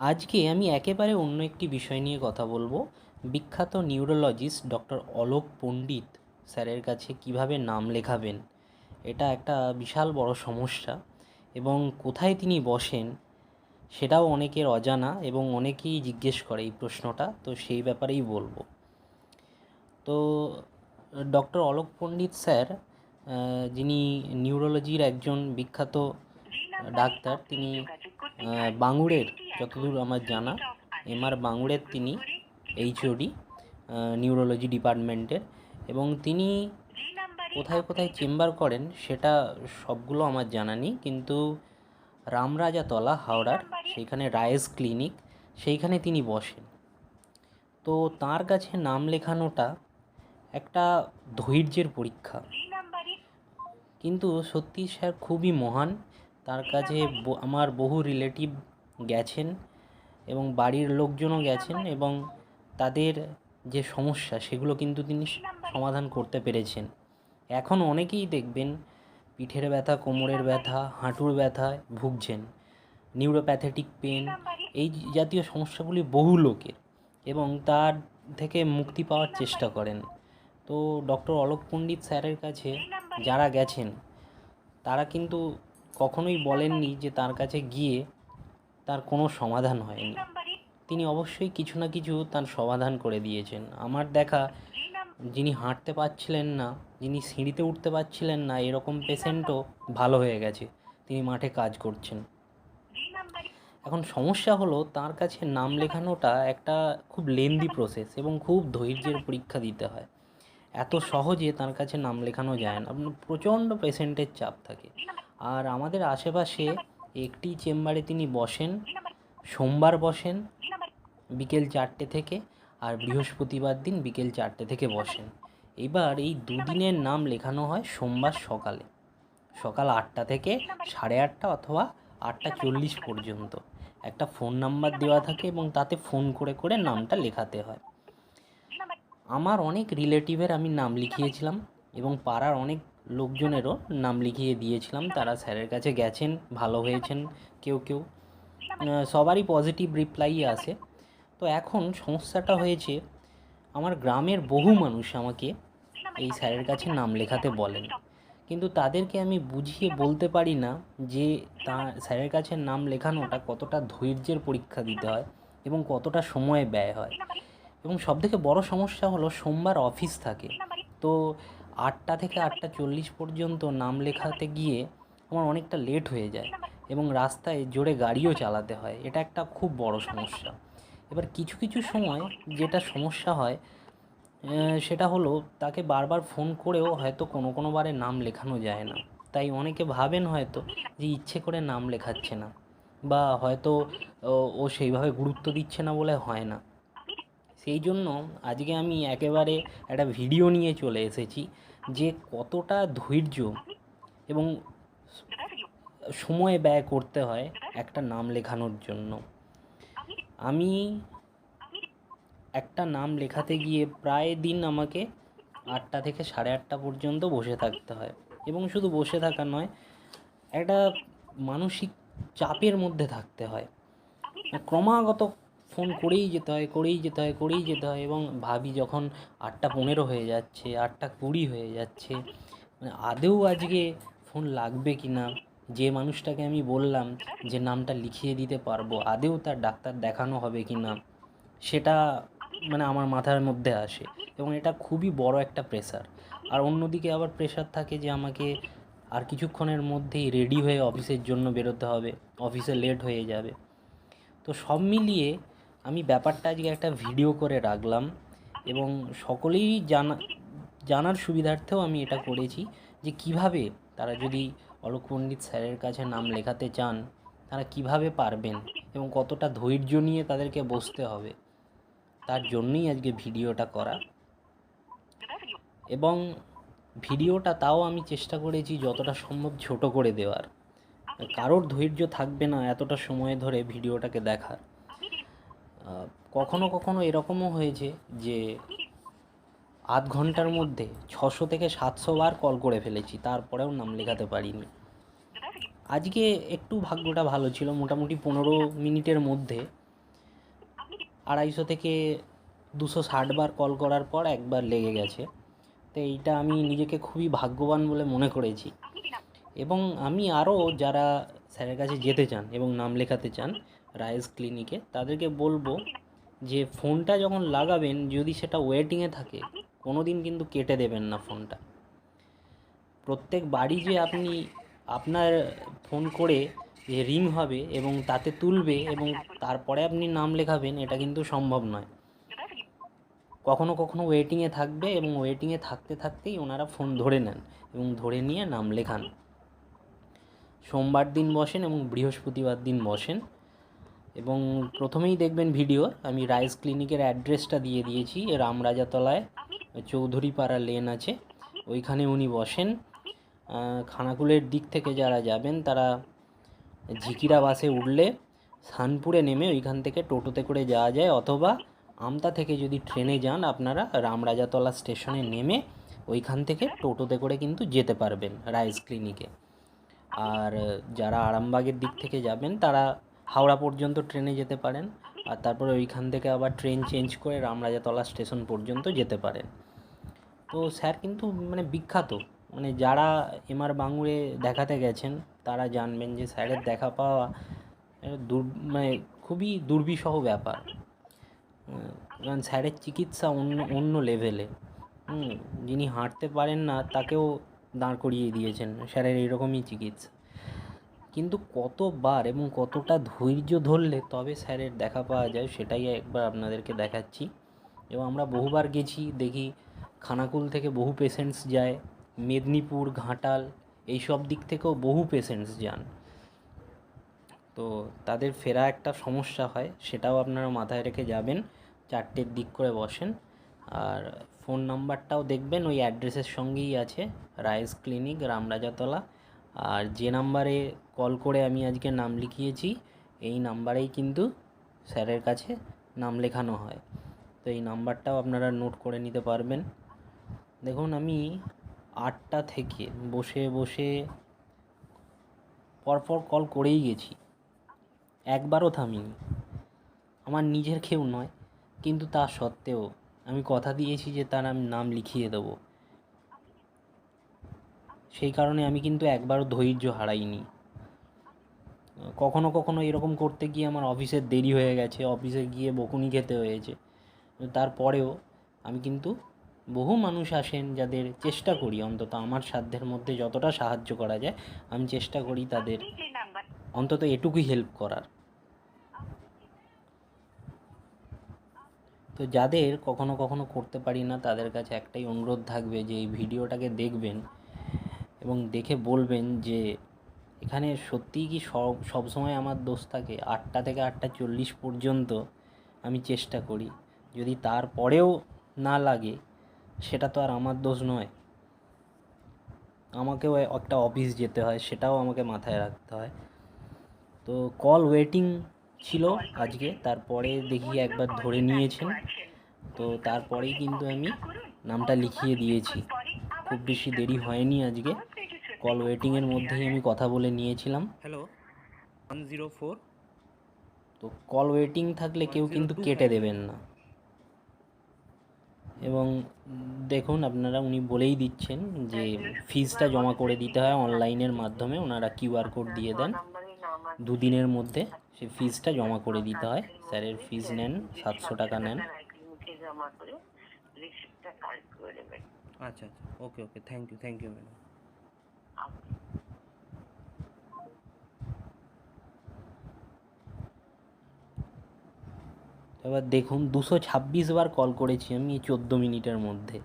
আজকে আমি একেবারে অন্য একটি বিষয় নিয়ে কথা বলব। বিখ্যাত নিউরোলজিস্ট ডক্টর অলোক পণ্ডিত স্যারের কাছে কীভাবে নাম লেখাবেন এটা একটা বিশাল বড় সমস্যা এবং কোথায় তিনি বসেন সেটাও অনেকের অজানা এবং অনেকেই জিজ্ঞেস করে এই প্রশ্নটা তো সেই ব্যাপারেই বলব। তো ডক্টর অলোক পণ্ডিত স্যার যিনি নিউরোলজির একজন বিখ্যাত ডাক্তার তিনি বাঙুরের যতদূর আমার জানা এমআর বাঙুরের তিনি এইচওডি নিউরোলজি ডিপার্টমেন্টের এবং তিনি কোথায় কোথায় চেম্বার করেন সেটা সবগুলো আমার জানা নেই। কিন্তু রামরাজাতলা, হাওড়ার সেইখানে রায়েস ক্লিনিক, সেইখানে তিনি বসেন। তো তার কাছে নাম লেখানোটা একটা ধৈর্যের পরীক্ষা। কিন্তু সত্যি স্যার খুবই মহান। তার কাছে আমার বহু রিলেটিভ গেছেন এবং বাড়ির লোকজনও গেছেন এবং তাদের যে সমস্যা, সেগুলো কিন্তু তিনি সমাধান করতে পেরেছেন। এখন অনেকেই দেখবেন পিঠের ব্যথা, কোমরের ব্যথা, হাঁটুর ব্যথায় ভুগছেন। নিউরোপ্যাথেটিক পেন, এই জাতীয় সমস্যাগুলি বহু লোকের এবং তার থেকে মুক্তি পাওয়ার চেষ্টা করেন। তো ডক্টর অলোক পণ্ডিত স্যারের কাছে যারা গেছেন, তারা কিন্তু কখনোই বলেননি যে তার কাছে গিয়ে তার কোনো সমাধান হয়নি। তিনি অবশ্যই কিছু না কিছু তার সমাধান করে দিয়েছেন। আমার দেখা যিনি হাঁটতে পারছিলেন না যিনি সিঁড়িতে উঠতে পারছিলেন না এরকম পেশেন্টও ভালো হয়ে গেছে। তিনি মাঠে কাজ করছেন। এখন সমস্যা হলো তার কাছে নাম লেখানোটা একটা খুব লেন্দি প্রসেস এবং খুব ধৈর্যের পরীক্ষা দিতে হয়। এত সহজে তার কাছে নাম লেখানো যায় না। প্রচণ্ড পেশেন্টের চাপ থাকে। আর আমাদের আশেপাশে একটি চেম্বারে তিনি বসেন, সোমবার বসেন, বিকেল চারটে থেকে আর বৃহস্পতিবার দিন বিকেল চারটে থেকে বসেন। এবার এই দুদিনের নাম লেখানো হয় সোমবার সকালে। সকাল আটটা থেকে সাড়ে আটটা অথবা আটটা চল্লিশ পর্যন্ত। একটা ফোন নাম্বার দেওয়া থাকে এবং তাতে ফোন করে করে নামটা লেখাতে হয়। আমার অনেক রিলেটিভের আমি নাম লিখিয়েছিলাম এবং পাড়ার অনেক লোকজনেরও নাম লিখিয়ে দিয়েছিলাম। তারা স্যারের কাছে গেছেন, ভালো হয়েছেন কেউ কেউ। সবারই পজিটিভ রিপ্লাই আসে তো এখন সমস্যাটা হয়েছে, আমার গ্রামের বহু মানুষ আমাকে এই স্যারের কাছে নাম লেখাতে বলেন। কিন্তু তাদেরকে আমি বুঝিয়ে বলতে পারি না যে তা, স্যারের কাছে নাম লেখানোটা কতটা ধৈর্যের পরীক্ষা দিতে হয় এবং কতটা সময় ব্যয় হয়। এবং সবথেকে বড় সমস্যা হলো, সোমবার অফিস থাকে। তো আটটা থেকে আটটা চল্লিশ পর্যন্ত নাম লেখাতে গিয়ে আমার অনেকটা লেট হয়ে যায় এবং রাস্তায় জোরে গাড়িও চালাতে হয়। এটা একটা খুব বড় সমস্যা। এবার কিছু কিছু সময় যেটা সমস্যা হয় সেটা হলো তাকে বারবার ফোন করেও হয়তো কোনো কোনো বারে নাম লেখানো যায় না। তাই অনেকে ভাবেন হয়তো যে ইচ্ছে করে নাম লেখাচ্ছে না বা হয়তো ও- ও সেইভাবে গুরুত্ব দিচ্ছে না বলে হয় না। সেই জন্য আজকে আমি একেবারে একটা ভিডিও নিয়ে চলে এসেছি যে কতটা ধৈর্য এবং সময় ব্যয় করতে হয় একটা নাম লেখানোর জন্য। আমি একটা নাম লেখাতে গিয়ে প্রায় দিন আমাকে আটটা থেকে সাড়ে আটটা পর্যন্ত বসে থাকতে হয় এবং শুধু বসে থাকা নয়, একটা মানসিক চাপের মধ্যে থাকতে হয়। ক্রমাগত ফোন করেই যেতে হয়, করেই যেতে হয়, করেই যেতে হয় এবং ভাবি যখন আটটা পনেরো হয়ে যাচ্ছে, আটটা কুড়ি হয়ে যাচ্ছে মানে আদেও আজকে ফোন লাগবে কি না? যে মানুষটাকে আমি বললাম যে নামটা লিখিয়ে দিতে পারব আদেও তার ডাক্তার দেখানো হবে কি না? সেটা মানে আমার মাথার মধ্যে আসে এবং এটা খুবই বড় একটা প্রেশার আর অন্যদিকে আবার প্রেশার থাকে যে আমাকে আর কিছুক্ষণের মধ্যেই রেডি হয়ে অফিসের জন্য বেরোতে হবে অফিসে লেট হয়ে যাবে। তো সব মিলিয়ে আমি ব্যাপারটা আজকে একটা ভিডিও করে রাখলাম এবং সকলেই জানা জানার সুবিধার্থেও আমি এটা করেছি যে কীভাবে তারা যদি অলোক পণ্ডিত স্যারের কাছে নাম লেখাতে চান, তারা কীভাবে পারবেন এবং কতটা ধৈর্য নিয়ে তাদেরকে বসতে হবে, তার জন্যই আজকে ভিডিওটা করা। এবং ভিডিওটা তাও আমি চেষ্টা করেছি যতটা সম্ভব ছোট করে দেওয়ার। কারোর ধৈর্য থাকবে না এতটা সময় ধরে ভিডিওটাকে দেখার। কখনো কখনো এরকমও হয়েছে যে আধ ঘণ্টার মধ্যে ছশো থেকে সাতশো বার কল করে ফেলেছি, তারপরেও নাম লেখাতে পারিনি। আজকে একটু ভাগ্যটা ভালো ছিল, মোটামুটি পনেরো মিনিটের মধ্যে আড়াইশো থেকে দুশো ষাট বার কল করার পর একবার লেগে গেছে। তো এইটা আমি নিজেকে খুবই ভাগ্যবান বলে মনে করেছি। এবং আমি আরও যারা স্যারের কাছে যেতে চান এবং নাম লেখাতে চান রাইস ক্লিনিকে, তাদেরকে বলব যে ফোনটা যখন লাগাবেন, যদি সেটা ওয়েটিংয়ে থাকে কোনো দিন কিন্তু কেটে দেবেন না ফোনটা। প্রত্যেক বাড়ি যে আপনি আপনার ফোন করে যে রিং হবে এবং তাতে তুলবে এবং তারপরে আপনি নাম লেখাবেন, এটা কিন্তু সম্ভব নয়। কখনো কখনো ওয়েটিংয়ে থাকবে এবং ওয়েটিংয়ে থাকতে থাকতেই ওনারা ফোন ধরে নেন এবং ধরে নিয়ে নাম লেখান। সোমবার দিন বসেন এবং বৃহস্পতিবার দিন বসেন। এবং প্রথমেই দেখবেন ভিডিও আমি রাইস ক্লিনিকের অ্যাড্রেসটা দিয়ে দিয়েছি, রামরাজাতলায়, চৌধুরীপাড়া লেন আছে, ওইখানে উনি বসেন। খানাকুলের দিক থেকে যারা যাবেন, তারা ঝিকিরা বাসে উঠলে শানপুরে নেমে ওইখান থেকে টোটোতে করে যাওয়া যায়, অথবা আমতা থেকে যদি ট্রেনে যান, আপনারা রামরাজাতলা স্টেশনে নেমে ওইখান থেকে টোটোতে করে কিন্তু যেতে পারবেন রাইস ক্লিনিকে আর যারা আরামবাগের দিক থেকে যাবেন, তারা হাওড়া পর্যন্ত ট্রেনে যেতে পারেন আর তারপরে ওইখান থেকে আবার ট্রেন চেঞ্জ করে রামরাজাতলা স্টেশন পর্যন্ত যেতে পারেন। তো স্যার কিন্তু মানে বিখ্যাত মানে যারা এমআর বাঙুরে দেখাতে গেছেন তারা জানবেন যে স্যারের দেখা পাওয়া দুর মানে খুবই দুর্বিষহ ব্যাপার। কারণ স্যারের চিকিৎসা অন্য অন্য লেভেলে যিনি হাঁটতে পারেন না তাকেও দাঁড় করিয়ে দিয়েছেন, স্যারের এইরকমই চিকিৎসা। কিন্তু কতবার এবং কতটা ধৈর্য ধরলে তবে স্যারের দেখা পাওয়া যায়, সেটাই একবার আপনাদেরকে দেখাচ্ছি। এবং আমরা বহুবার গেছি, দেখি খানাকুল থেকে বহু পেশেন্টস যায়, মেদিনীপুর, ঘাটাল এই সব দিক থেকেও বহু পেশেন্টস যান। তো তাদের ফেরা একটা সমস্যা হয়, সেটাও আপনারা মাথায় রেখে যাবেন, চারটের দিক করে বসেন। আর ফোন নাম্বারটাও দেখবেন, ওই অ্যাড্রেসের সঙ্গেই আছে, রাইস ক্লিনিক, রামরাজাতলা। আর যে নাম্বারে কল করে আমি আজকে নাম লিখিয়েছি, এই নাম্বারেই কিন্তু স্যারের কাছে নাম লেখানো হয়। তো এই নাম্বারটাও আপনারা নোট করে নিতে পারবেন। দেখুন, আমি আটটা থেকে বসে বসে পরপর কল করেই গেছি। একবারও থামিনি। আমার নিজের কেউ নয়, কিন্তু তা সত্ত্বেও আমি কথা দিয়েছি যে তার আমি নাম লিখিয়ে দেবো। সেই কারণে আমি কিন্তু একবারও ধৈর্য হারাইনি। কখনো কখনো এরকম করতে গিয়ে আমার অফিসের দেরি হয়ে গেছে, অফিসে গিয়ে বকুনি খেতে হয়েছে। তারপরেও আমি কিন্তু বহু মানুষ আসেন যাদের চেষ্টা করি অন্তত আমার সাধ্যের মধ্যে যতটা সাহায্য করা যায়, আমি চেষ্টা করি তাদের অন্তত এটুকুই হেল্প করার। তো যাদের কখনো কখনো করতে পারি না, তাদের কাছে একটাই অনুরোধ থাকবে যে এই ভিডিওটাকে দেখবেন। এবং দেখে বলবেন যে এখানে সত্যিই কি সব সবসময় আমার দোষ থাকে? আটটা থেকে আটটা চল্লিশ পর্যন্ত আমি চেষ্টা করি। যদি তারপরেও না লাগে, সেটা তো আর আমার দোষ নয়। আমাকেও একটা অফিস যেতে হয়, সেটাও আমাকে মাথায় রাখতে হয়। তো কল ওয়েটিং ছিল আজকে, তারপরে দেখি একবার ধরে নিয়েছেন। তো তারপরেই কিন্তু আমি নামটা লিখিয়ে দিয়েছি। খুব বেশি দেরি হয়নি আজকে। কল ওয়েটিংয়ের মধ্যেই আমি কথা বলে নিয়েছিলাম। হ্যালো ওয়ান জিরো ফোর তো কল ওয়েটিং থাকলে কেউ কিন্তু কেটে দেবেন না। এবং দেখুন আপনারা উনি বলেই দিচ্ছেন যে ফিজটা জমা করে দিতে হয় অনলাইনের মাধ্যমে ওনারা কিউআর কোড দিয়ে দেন। দুদিনের মধ্যে সেই ফিজটা জমা করে দিতে হয়। স্যারের ফিজ নেন সাতশো টাকা নেন। আচ্ছা আচ্ছা। Okay okay thank you thank you madam এবার দেখুন দুশো ছাব্বিশ বার কল করেছি আমি এই চোদ্দ মিনিটের মধ্যে।